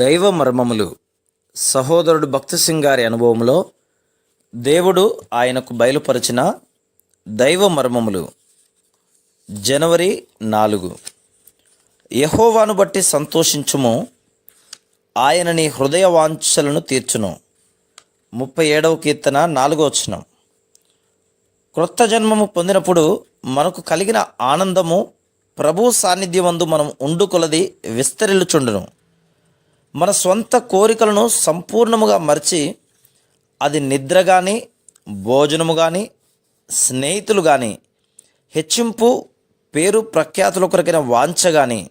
దైవ మర్మములు. సహోదరుడు భక్తి సింగ్ గారి అనుభవంలో దేవుడు ఆయనకు బయలుపరిచిన దైవ మర్మములు. జనవరి నాలుగు. యహోవాను బట్టి సంతోషించుము. ఆయన నీ హృదయ వాంఛలను తీర్చును. ముప్పై ఏడవ కీర్తన నాలుగో వచనం. క్రొత్త జన్మము పొందినప్పుడు మనకు కలిగిన ఆనందము ప్రభు సాన్నిధ్యమందు మనం ఉండుకొలది విస్తరిల్లుచుండును మన సొంత కోరికలను సంపూర్ణముగా మర్చి అది నిద్ర కానీ భోజనము కానీ స్నేహితులు కానీ హెచ్చింపు పేరు ప్రఖ్యాతుల కొరకైన వాంఛ కానీ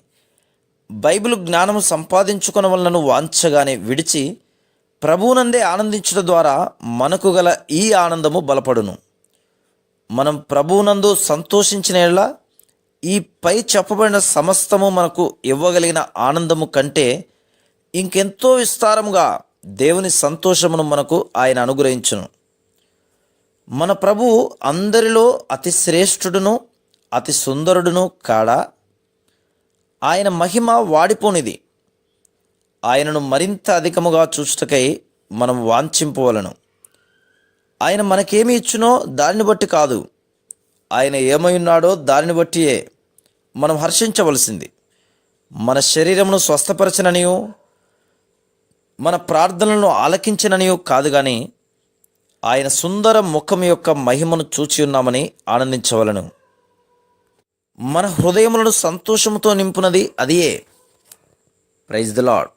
బైబిల్ జ్ఞానము సంపాదించుకున్న వలనను వాంఛ కానీ విడిచి ప్రభువునందే ఆనందించడం ద్వారా మనకు గల ఈ ఆనందము బలపడును. మనం ప్రభువునందు సంతోషించిన ఈ పై చెప్పబడిన సమస్తము మనకు ఇవ్వగలిగిన ఆనందము కంటే ఇంకెంతో విస్తారముగా దేవుని సంతోషమును మనకు ఆయన అనుగ్రహించును. మన ప్రభువు అందరిలో అతి శ్రేష్ఠుడును అతి సుందరుడును కాడా? ఆయన మహిమ వాడిపోనిది. ఆయనను మరింత అధికముగా చూచుటకై మనం వాంఛింపవలను. ఆయన మనకేమి ఇచ్చునో దానిని బట్టి కాదు. ఆయన ఏమై ఉన్నాడో దానిని బట్టియే మనం హర్షించవలసింది. మన శరీరమును స్వస్థపరచననియో మన ప్రార్థనలను ఆలకించననియో కాదు కానీ ఆయన సుందర ముఖం యొక్క మహిమను చూచి ఉన్నామని ఆనందించవలను. మన హృదయములను సంతోషముతో నింపునది అదియే. Praise the lord